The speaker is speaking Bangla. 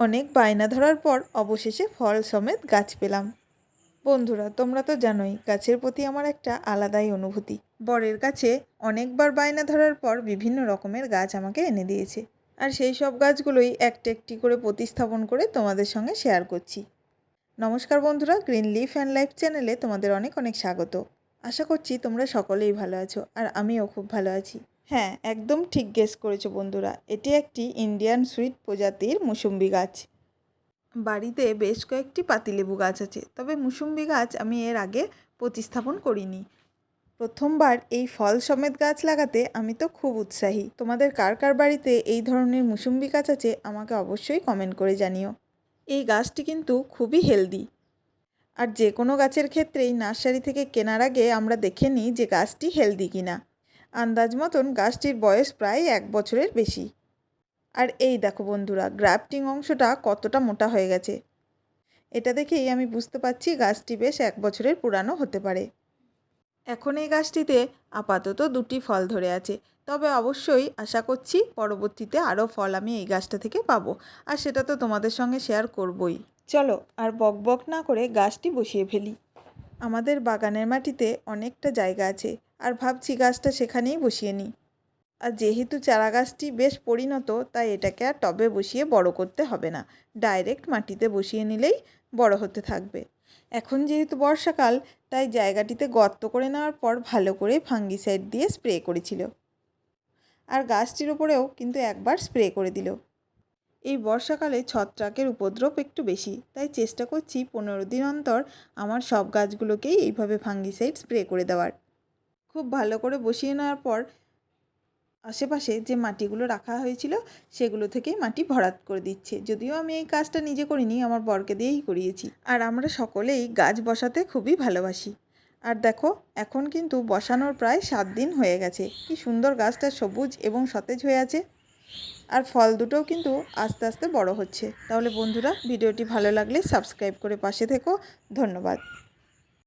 অনেক বায়না ধরার পর অবশেষে ফল সমেত গাছ পেলাম। বন্ধুরা, তোমরা তো জানোই, গাছের প্রতি আমার একটা আলাদাই অনুভূতি। বরের কাছে অনেকবার বায়না ধরার পর বিভিন্ন রকমের গাছ আমাকে এনে দিয়েছে। আর সেই সব গাছগুলোই একটা একটি করে প্রতিস্থাপন করে তোমাদের সঙ্গে শেয়ার করছি। নমস্কার বন্ধুরা, গ্রিন লিফ অ্যান্ড লাইফ চ্যানেলে তোমাদের অনেক অনেক স্বাগত। আশা করছি তোমরা সকলেই ভালো আছো, আর আমিও খুব ভালো আছি। হ্যাঁ একদম ঠিক গেস করেছ বন্ধুরা। এটি একটি ইন্ডিয়ান সুইট প্রজাতির মুসুম্বি গাছ। বাড়িতে বেশ কয়েকটি পাতিলেবু গাছ আছে, তবে মুসুম্বি গাছ আমি এর আগে প্রতিস্থাপন করিনি। প্রথমবার এই ফল সমেত গাছ লাগাতে আমি তো খুব উৎসাহী। তোমাদের কার কার বাড়িতে এই ধরনের মুসুম্বি গাছ আছে, আমাকে অবশ্যই কমেন্ট করে জানিও। এই গাছটি কিন্তু খুবই হেলদি আর যে কোনো গাছের ক্ষেত্রেই নার্সারি থেকে কেনার আগে আমরা দেখে নিই যে গাছটি হেলদি কিনা। আন্দাজ মতন গাছটির বয়স প্রায় এক বছরের বেশি। আর এই দেখো বন্ধুরা, গ্রাফটিং অংশটা কতটা মোটা হয়ে গেছে। এটা দেখেই আমি বুঝতে পারছি গাছটি বেশ এক বছরের পুরানো হতে পারে। এখন এই গাছটিতে আপাতত দুটি ফল ধরে আছে। তবে অবশ্যই আশা করছি পরবর্তীতে আরও ফল আমি এই গাছটা থেকে পাবো। আর সেটা তো তোমাদের সঙ্গে শেয়ার করবই। চলো, আর বক বক না করে গাছটি বসিয়ে ফেলি। আমাদের বাগানের মাটিতে অনেকটা জায়গা আছে। আর ভাবছি গাছটা সেখানেই বসিয়ে নিই। আর যেহেতু চারা গাছটি বেশ পরিণত, তাই এটাকে আর টবে বসিয়ে বড় করতে হবে না। ডাইরেক্ট মাটিতে বসিয়ে নিলেই বড় হতে থাকবে। এখন যেহেতু বর্ষাকাল, তাই জায়গাটিতে গর্ত করে নেওয়ার পর ভালো করে ফাঙ্গিসাইড দিয়ে স্প্রে করেছিল। আর গাছটির ওপরেও কিন্তু একবার স্প্রে করে দিল। এই বর্ষাকালে ছত্রাকের উপদ্রব একটু বেশি, তাই চেষ্টা করছি পনেরো দিন অন্তর আমার সব গাছগুলোকেই এইভাবে ফাঙ্গিসাইড স্প্রে করে দেওয়ার। খুব ভালো করে বসিয়ে নেওয়ার পর আশেপাশে যে মাটিগুলো রাখা হয়েছিল সেগুলো থেকেই মাটি ভরাত করে দিচ্ছে। যদিও আমি এই কাজটা নিজে করিনি, আমার বরকে দিয়েই করিয়েছি। আর আমরা সকলেই গাছ বসাতে খুবই ভালোবাসি। আর দেখো, এখন কিন্তু বসানোর প্রায় সাত দিন হয়ে গেছে। কি সুন্দর গাছটা সবুজ এবং সতেজ হয়ে আছে। আর ফল দুটোও কিন্তু আস্তে আস্তে বড় হচ্ছে। তাহলে বন্ধুরা, ভিডিওটি ভালো লাগলে সাবস্ক্রাইব করে পাশে থেকো। ধন্যবাদ।